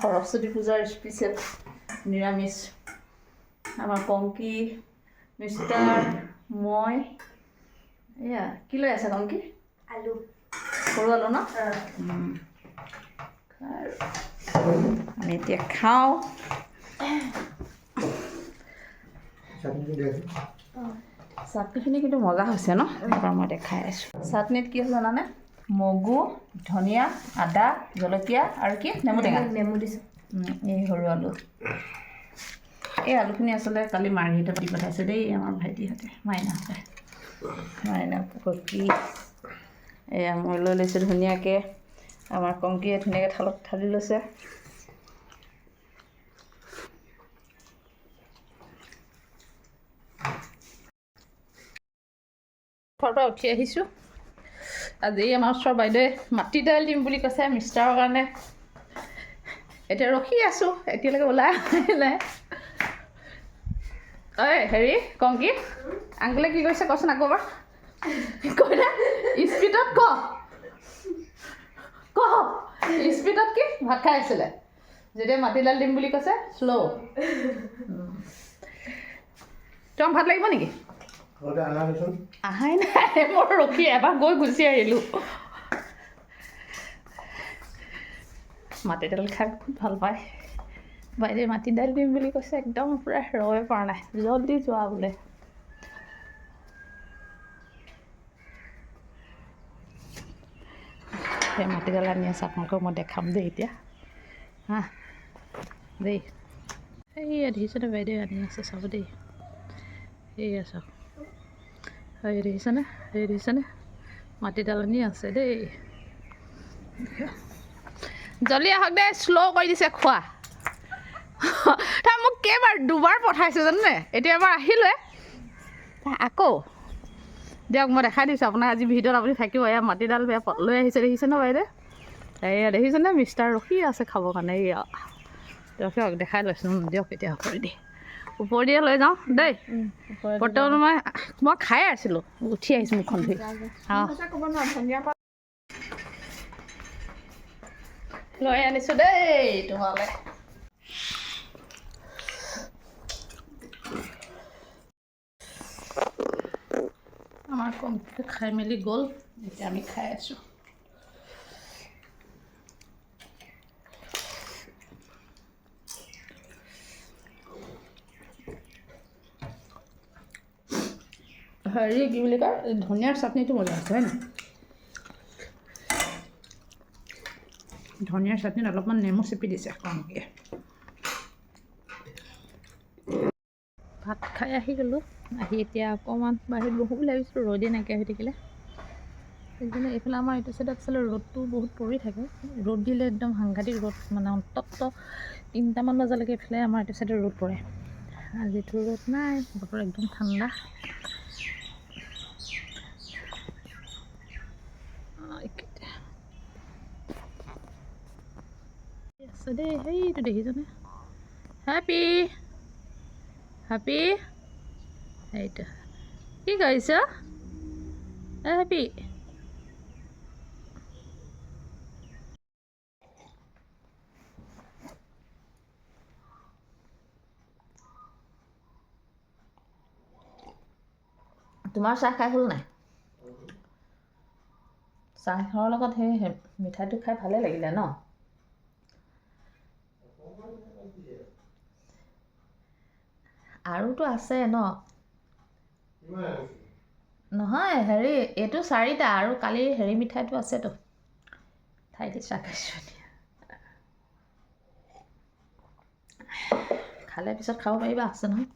সৰস্বতী পূজাৰ স্পেচিয়েল নিৰামিষ আমাৰ কংকি মিষ্টাৰ মই এয়া কি লৈ আছে কংকি আলু। সৰু আলু ন? আৰু আমি এতিয়া খাওঁ। চাটনিখিনি কিন্তু মজা হৈছে ন? তাৰপৰা মই এতিয়া খাই আছোঁ। চাটনিত কি আছে জানানে? মগু ধনিয়া আদা জলকীয়া আৰু কি? নেমু টেঙা। নেমু দিছোঁ। এই সৰু আলু। এই আলুখিনি আচলতে কালি মাৰহিহঁতে দি পঠাইছে দেই আমাৰ ভাইটিহঁতে মাইনাহঁতে। মাইনা ককি এয়া মই লৈ লৈছোঁ ধুনীয়াকৈ। আমাৰ কংকীয়ে ধুনীয়াকৈ থালত ঢালি লৈছে। ঘৰৰ পৰা উঠি আহিছোঁ। আজি আমাৰ ওচৰৰ বাইদেৱে মাটি দাইল দিম বুলি কৈছে মিষ্টাৰৰ কাৰণে। এতিয়া ৰখি আছোঁ এতিয়ালৈকে ওলাই নাই। ঐ হেৰি কংকি আংকলে কি কৈছে কচোন আকৌ কৈ দে স্পীডত ক। ক। স্পীডত কি? ভাত খাই আছিলে। যেতিয়া মাটিদাইল দিম বুলি কৈছে শ্ল' তোমাক ভাত লাগিব নেকি? আহাই নাই মই ৰখি এবাৰ গৈ গুচি আহিলোঁ। মাটিদাইল খাই খুব ভাল পায়। বাইদেৱে মাটিদাইল দিম বুলি কৈছে একদম পূৰা ৰৈ পৰা নাই জলদি যোৱা বোলে। সেই মাটিদাইল আনি আছে আপোনালোকক মই দেখাম দেই এতিয়া। হা দেই। এই দেখিছেনে বাইদেৱে আনি আছে চাব দেই। সেয়া চাওক। হয় দেখিছেনে সেই দেখিছেনে মাটিদাল আনি আছে দেই জলদি আহক দেই শ্ল' কৰি দিছে খোৱা তাই মোক কেইবাৰ দুবাৰ পঠাইছে জানানে এতিয়া এবাৰ আহিলে আকৌ দিয়ক মই দেখাই দিছোঁ আপোনাক আজি ভিডিঅ'ত আপুনি থাকিব এয়া মাটিডাল বেয়া লৈ আহিছে দেখিছে ন বাইদেউ এয়া দেখিছেনে মিষ্টাৰ ৰখি আছে খাবৰ কাৰণে এয়া দিয়ক দেখাই লৈছোঁ দিয়ক এতিয়া ওপৰি দি ওপৰ দিয়ে লৈ যাওঁ দেই। বৰ্তমান মই মই খাই আছিলোঁ উঠি আহিছোঁ মুখখন ধুই। লৈ আনিছোঁ দেই তোমালৈ। আমাৰ কমকৈ খাই মেলি গ'ল এতিয়া আমি খাই আছোঁ। হেৰি কি বুলি কয় ধনিয়াৰ চাটনিটো মজা আছে হয় নাই? ধনিয়াৰ চাটনিত অলপমান নেমু চেপি দিছে কমকৈ ভাত খাই আহি গ'লোঁ আহি এতিয়া অকণমান বাহিৰত বহোঁ বুলি ভাবিছিলোঁ ৰ'দে নাইকিয়া হৈ থাকিলে। সেইকাৰণে এইফালে আমাৰ এইটো চাইডত আচলতে ৰ'দটো বহুত পৰি থাকে। ৰ'দ দিলে একদম সাংঘাতিক ৰ'দ মানে অন্তত তিনিটামান বজালৈকে এইফালে আমাৰ এইটো চাইডে ৰ'দ পৰে। আজিতো ৰ'দ নাই বতৰ একদম ঠাণ্ডা আহ, এইকেইটা। আছে দেই সেইটো দেখিছনে হেপী হেপী এইটো কি কৰিছ এ হেপী তোমাৰ চাহ খাই হ'ল নাই চাহৰ লগত সেই হে- মিঠাইটো খাই ভালে লাগিলে ন আৰুতো আছে ন? নহয় হেৰি এইটো চাৰিটা আৰু কালি হেৰি মিঠাইটো আছেতো। ঠাইতে এতিয়া খালে পিছত খাব পাৰিবা আছে নহয়।